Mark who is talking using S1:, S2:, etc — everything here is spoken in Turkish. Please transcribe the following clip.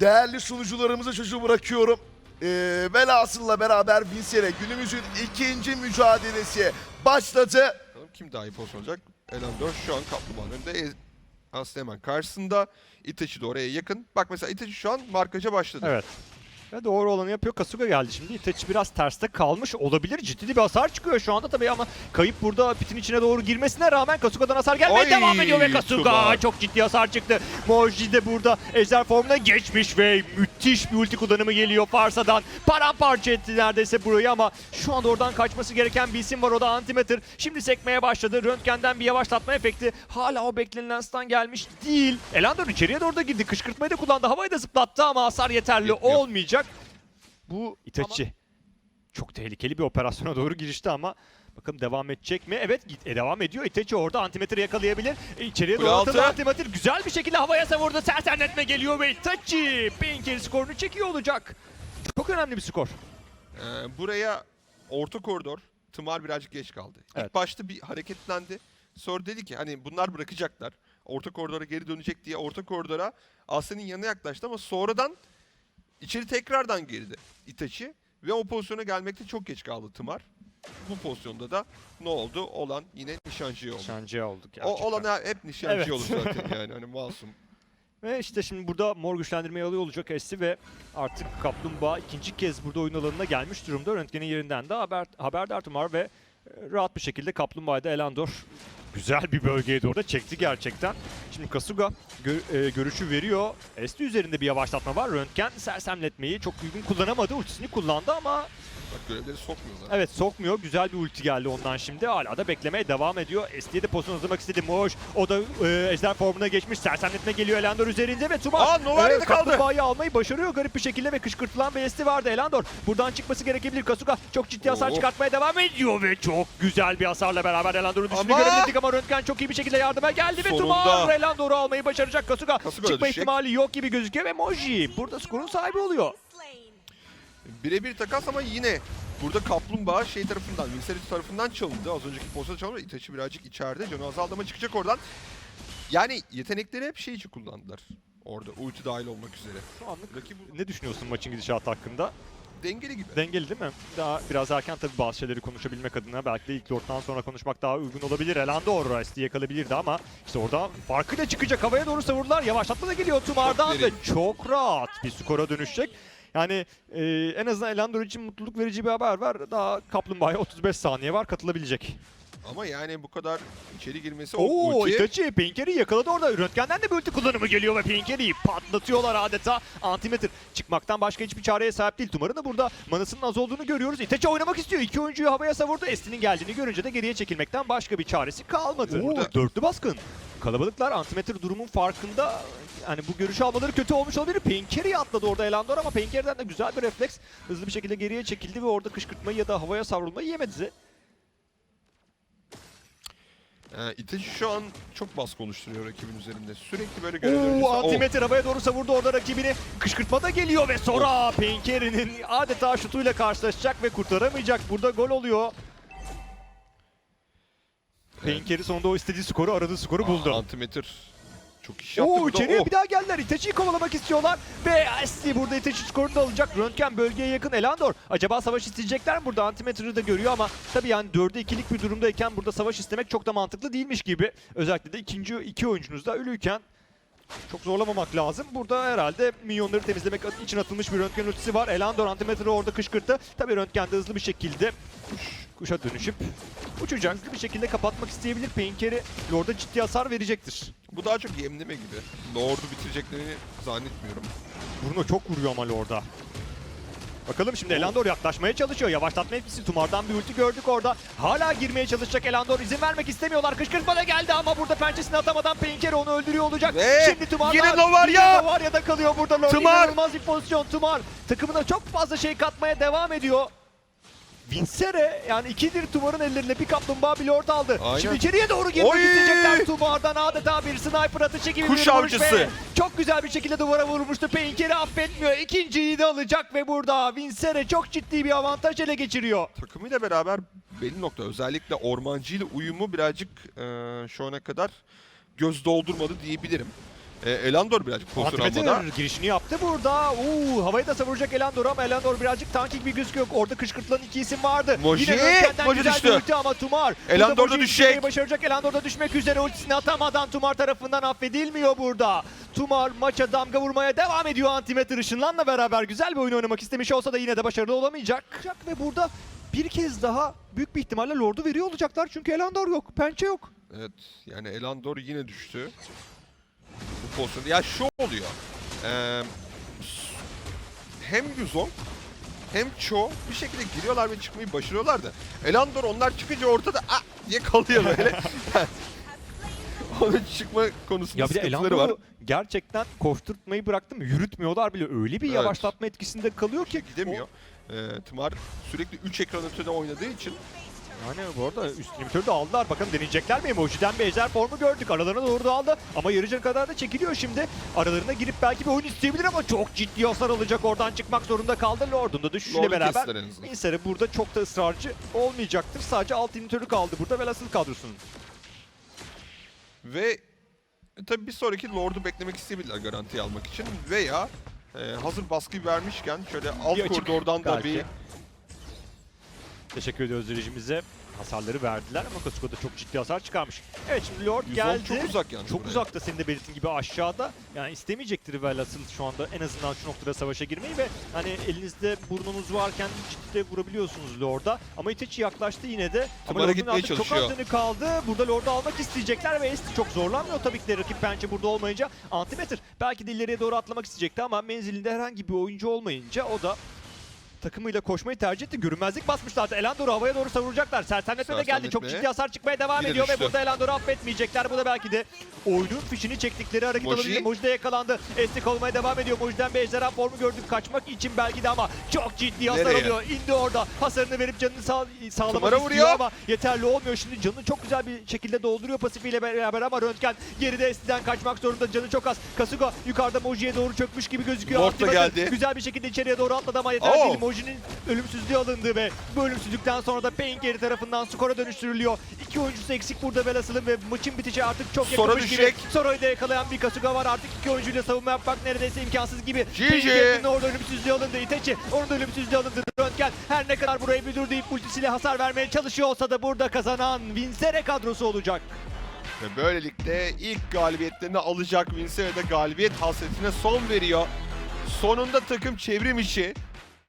S1: değerli sunucularımıza çocuğu bırakıyorum. Ee, velhasılla beraber Vincere günümüzün ikinci mücadelesi başladı.
S2: Bakalım kim daha iyi pozisyon olacak? Elendor şu an Kaplumbağa'nın önünde. E- Aslında hemen karşısında. Itachi de oraya yakın. Bak mesela Itachi şu an markaja başladı.
S3: Evet. Ve doğru olanı yapıyor. Kasuga geldi şimdi. Itachi biraz terste kalmış olabilir. Ciddi bir hasar çıkıyor şu anda tabii ama kayıp burada pitin içine doğru girmesine rağmen Kasuga'dan hasar gelmeye
S2: Oy,
S3: devam ediyor ve Kasuga
S2: Tuba.
S3: çok ciddi hasar çıktı. Moji de burada ejder formuna geçmiş ve müthiş bir ulti kullanımı geliyor Farsa'dan. Paramparça etti neredeyse burayı ama şu anda oradan kaçması gereken bir isim var o da Antimatter. Şimdi sekmeye başladı. Röntgen'den bir yavaşlatma efekti. Hala o beklenilen stun gelmiş değil. Elandor içeriye doğru da girdi. Kışkırtmayı da kullandı. Havayı da zıplattı ama hasar yeterli
S2: Yetmiyor.
S3: olmayacak. Bu Itachi. Çok tehlikeli bir operasyona doğru girişti ama bakalım devam edecek mi? Evet git- e, devam ediyor. Itachi orada antimetre yakalayabilir. E, içeriye doğru atıldı antimetre. Güzel bir şekilde havaya savurdu. Sersemletme geliyor ve Itachi Painkiller skorunu çekiyor olacak. Çok önemli bir skor.
S2: Ee, buraya orta koridor. Tımar birazcık geç kaldı.
S3: Evet.
S2: İlk başta bir hareketlendi. Sonra dedi ki hani bunlar bırakacaklar. Orta koridora geri dönecek diye orta koridora Aslen'in yanına yaklaştı ama sonradan içeri tekrardan girdi Itachi. Ve o pozisyona gelmekte çok geç kaldı Tımar. Bu pozisyonda da ne oldu? Olan yine nişancıya oldu.
S3: Şancıya olduk
S2: O
S3: gerçekten.
S2: olan hep nişancı
S3: Evet.
S2: olur zaten yani hani masum.
S3: Ve işte şimdi burada mor güçlendirmeyi alıyor olacak Esti ve artık Kaplumbağa ikinci kez burada oyun alanına gelmiş durumda. Röntgen'in yerinden de haber, haberdar Tumar ve e, rahat bir şekilde Kaplumbağa'da Elandor güzel bir bölgeye doğru da çekti gerçekten. Şimdi Kasuga gö- e, görüşü veriyor. Esti üzerinde bir yavaşlatma var. Röntgen sersemletmeyi çok uygun kullanamadı. Ultisini kullandı ama
S2: Bak görevleri sokmuyorlar.
S3: Evet sokmuyor. Güzel bir ulti geldi ondan şimdi. Hala da beklemeye devam ediyor. SD'ye de pozisyon hazırlamak istedi Moş. O da e, ejder formuna geçmiş. Sersemletme geliyor Elandor üzerinde ve Tuma
S2: Aa, Novaria'da kaldı.
S3: Kaplumbağa'yı almayı başarıyor garip bir şekilde ve kışkırtılan bir SD vardı Elandor. Buradan çıkması gerekebilir. Kasuga çok ciddi hasar
S2: Oo.
S3: çıkartmaya devam ediyor ve çok güzel bir hasarla beraber Elandor'un düştüğünü
S2: Ama-
S3: görebildik ama Röntgen çok iyi bir şekilde yardıma geldi ve
S2: Sonunda.
S3: Tuma Elandor'u almayı başaracak. Kasuga,
S2: Kasuga da
S3: çıkma
S2: düşecek.
S3: ihtimali yok gibi gözüküyor ve Moji burada skorun sahibi oluyor.
S2: Birebir takas ama yine burada kaplumbağa şey tarafından, Vincere tarafından çalındı. Az önceki pozisyon çalındı. Itachi birazcık içeride. Canı azaldı ama çıkacak oradan. Yani yetenekleri hep şey için kullandılar. Orada ulti dahil olmak üzere.
S3: Şu anlık
S2: Rakip
S3: ne düşünüyorsun maçın gidişatı hakkında?
S2: Dengeli gibi.
S3: Dengeli değil mi? Daha biraz erken tabii bazı şeyleri konuşabilmek adına belki de ilk lorddan sonra konuşmak daha uygun olabilir. Elandor SD yakalayabilirdi ama işte orada farkıyla çıkacak havaya doğru savurdular. Yavaşlatma da geliyor Tumar'dan ve çok rahat bir skora dönüşecek. Yani e, en azından Elandor için mutluluk verici bir haber var. Daha Kaplumbağa'ya 35 saniye var katılabilecek.
S2: Ama yani bu kadar içeri girmesi o
S3: Oo
S2: ulti.
S3: Itachi Pinker'i yakaladı orada. Röntgen'den de bir ulti kullanımı geliyor ve Pinker'i patlatıyorlar adeta. Antimeter çıkmaktan başka hiçbir çareye sahip değil. Tumar'ın da burada manasının az olduğunu görüyoruz. Itachi oynamak istiyor. İki oyuncuyu havaya savurdu. Esti'nin geldiğini görünce de geriye çekilmekten başka bir çaresi kalmadı.
S2: Burada-
S3: dörtlü baskın. Kalabalıklar antimetre durumun farkında. Yani bu görüşü almaları kötü olmuş olabilir. Pinker'i atladı orada Elandor ama Pinker'den de güzel bir refleks. Hızlı bir şekilde geriye çekildi ve orada kışkırtmayı ya da havaya savrulmayı yemedi.
S2: Ee, şu an çok baskı oluşturuyor rakibin üzerinde. Sürekli böyle görev öncesi-
S3: Oo,
S2: Oh,
S3: antimetre havaya doğru savurdu orada rakibini. Kışkırtma da geliyor ve sonra Pinkeri'nin adeta şutuyla karşılaşacak ve kurtaramayacak. Burada gol oluyor. Pinkeri sonunda o istediği skoru, aradığı skoru buldu.
S2: Antimeter çok iş yaptı
S3: Oo
S2: burada.
S3: içeriye
S2: Oh.
S3: bir daha geldiler. Itachi'yi kovalamak istiyorlar. Ve Asti burada Itachi skorunu da alacak. Röntgen bölgeye yakın Elandor. Acaba savaş isteyecekler mi burada? Antimetre'yi de görüyor ama tabii yani 4'e 2'lik bir durumdayken burada savaş istemek çok da mantıklı değilmiş gibi. Özellikle de ikinci iki oyuncunuz da ölüyken çok zorlamamak lazım. Burada herhalde minyonları temizlemek için atılmış bir röntgen ultisi var. Elandor antimetreyi orada kışkırttı. Tabii röntgen de hızlı bir şekilde kuşa dönüşüp uçacak bir şekilde kapatmak isteyebilir. Painker'i Lord'a ciddi hasar verecektir.
S2: Bu daha çok yemleme gibi. Lord'u bitireceklerini zannetmiyorum.
S3: Bruno çok vuruyor ama orada. Bakalım şimdi Elandor yaklaşmaya çalışıyor. Yavaşlatma etkisi Tumar'dan bir ulti gördük orada. Hala girmeye çalışacak Elandor. izin vermek istemiyorlar. Kışkırtma da geldi ama burada pençesini atamadan Pinker onu öldürüyor olacak.
S2: Ve
S3: şimdi Tumar'dan
S2: yine Novarya!
S3: Novarya'da kalıyor burada. Lord.
S2: Tımar!
S3: İnanılmaz bir pozisyon Tumar. Takımına çok fazla şey katmaya devam ediyor. Vincere yani ikidir Tumar'ın ellerinde bir kaplumbağa bir lord aldı.
S2: Aynen.
S3: Şimdi içeriye doğru girmek
S2: Oy!
S3: isteyecekler Tumar'dan adeta bir sniper atışı gibi
S2: Kuş
S3: bir vuruş
S2: avcısı.
S3: ve çok güzel bir şekilde duvara vurmuştu. Painkeri affetmiyor. İkinciyi de alacak ve burada Vincere çok ciddi bir avantaj ele geçiriyor.
S2: Takımıyla beraber belli nokta özellikle ormancı ile uyumu birazcık eee, şu ana kadar göz doldurmadı diyebilirim. E, Elandor birazcık pozisyon almada.
S3: Girişini yaptı burada. Oo, havayı da savuracak Elandor ama Elandor birazcık tankik bir gözüküyor. Orada kışkırtılan iki isim vardı.
S2: Moji!
S3: Yine Röntgen'den
S2: Moji
S3: güzel
S2: düştü.
S3: bir ulti ama Tumar.
S2: Elandor
S3: burada
S2: da
S3: Moji'yi
S2: düşecek.
S3: düşürmeyi Başaracak. Elandor da düşmek üzere ultisini atamadan Tumar tarafından affedilmiyor burada. Tumar maça damga vurmaya devam ediyor Antimeter ışınlanla beraber. Güzel bir oyun oynamak istemiş olsa da yine de başarılı olamayacak. Ve burada bir kez daha büyük bir ihtimalle Lord'u veriyor olacaklar. Çünkü Elandor yok, pençe yok.
S2: Evet yani Elandor yine düştü. Pozisyonda. Ya şu oluyor. Ee, hem Yuzong hem Cho bir şekilde giriyorlar ve çıkmayı başarıyorlar da. Elandor onlar çıkınca ortada ah diye kalıyor böyle. Onun çıkma konusunda
S3: Ya bir de
S2: sıkıntıları var.
S3: Gerçekten koşturtmayı bıraktım. Yürütmüyorlar bile. Öyle bir
S2: Evet.
S3: yavaşlatma etkisinde kalıyor ki.
S2: Gidemiyor. Ee, Tımar sürekli 3 ekran ötede oynadığı için
S3: Yani bu arada üst limitörü de aldılar. Bakalım deneyecekler mi? Emoji'den bir ejder formu gördük. Aralarına doğru da aldı. Ama yarıca kadar da çekiliyor şimdi. Aralarına girip belki bir oyun isteyebilir ama çok ciddi hasar alacak. Oradan çıkmak zorunda kaldı. Lord'un da düşüşüyle
S2: Lord'u
S3: beraber. Minsere burada çok da ısrarcı olmayacaktır. Sadece alt limitörü kaldı burada. Velasıl kadrosunun.
S2: ve e, tabii bir sonraki Lord'u beklemek isteyebilirler garantiye almak için veya e, hazır baskıyı vermişken şöyle alt
S3: Bir
S2: koridordan da
S3: belki.
S2: bir
S3: Teşekkür ediyoruz rejimize. Hasarları verdiler ama Kasuko da çok ciddi hasar çıkarmış. Evet şimdi Lord geldi.
S2: çok uzak yani.
S3: Çok
S2: buraya.
S3: uzakta senin de belirttiğin gibi aşağıda. Yani istemeyecektir Velasıl şu anda en azından şu noktada savaşa girmeyi ve hani elinizde burnunuz varken ciddi de vurabiliyorsunuz Lord'a. Ama Itachi yaklaştı yine de. Ama
S2: Tumara
S3: Lord'un
S2: gitmeye
S3: artık çok
S2: çalışıyor.
S3: az canı kaldı. Burada Lord'u almak isteyecekler ve Esti çok zorlanmıyor tabii ki de rakip pençe burada olmayınca. Antimeter belki de ileriye doğru atlamak isteyecekti ama menzilinde herhangi bir oyuncu olmayınca o da takımıyla koşmayı tercih etti. Görünmezlik basmışlardı. Elandor'u havaya doğru savuracaklar. Sersemletme de geldi. Çok ciddi hasar çıkmaya devam
S2: Yine
S3: ediyor ve
S2: düştü.
S3: burada Elandor'u affetmeyecekler. Bu da belki de oyunun fişini çektikleri hareket
S2: Moji.
S3: olabilir. Moji de yakalandı. Estik olmaya devam ediyor. Moji'den bir ejderha formu gördük. Kaçmak için belki de ama çok ciddi hasar
S2: Nereye?
S3: alıyor. İndi orada. Hasarını verip canını sağ, sağlamak
S2: Tımara
S3: istiyor
S2: vuruyor.
S3: ama yeterli olmuyor. Şimdi canını çok güzel bir şekilde dolduruyor pasifiyle beraber ama Röntgen geride Esti'den kaçmak zorunda. Canı çok az. Kasuga yukarıda Moji'ye doğru çökmüş gibi gözüküyor.
S2: Da
S3: Antimatter
S2: geldi.
S3: Güzel bir şekilde içeriye doğru atladı ama yeterli
S2: Oo.
S3: değil. Moji'nin ölümsüzlüğü alındı ve bu ölümsüzlükten sonra da Pain geri tarafından skora dönüştürülüyor. İki oyuncusu eksik burada Velasıl'ın ve maçın bitişi artık çok
S2: Sora
S3: yakınmış gibi.
S2: düşecek.
S3: Sora'yı da yakalayan bir Kasuga var. Artık iki oyuncuyla savunma yapmak neredeyse imkansız gibi.
S2: GG.
S3: Pain kendinin orada ölümsüzlüğü alındı. Itachi onun da ölümsüzlüğü alındı. Röntgen her ne kadar burayı bir dur deyip ultisiyle hasar vermeye çalışıyor olsa da burada kazanan Vincere kadrosu olacak.
S2: Ve böylelikle ilk galibiyetlerini alacak Vince ve de galibiyet hasretine son veriyor. Sonunda takım çevrim içi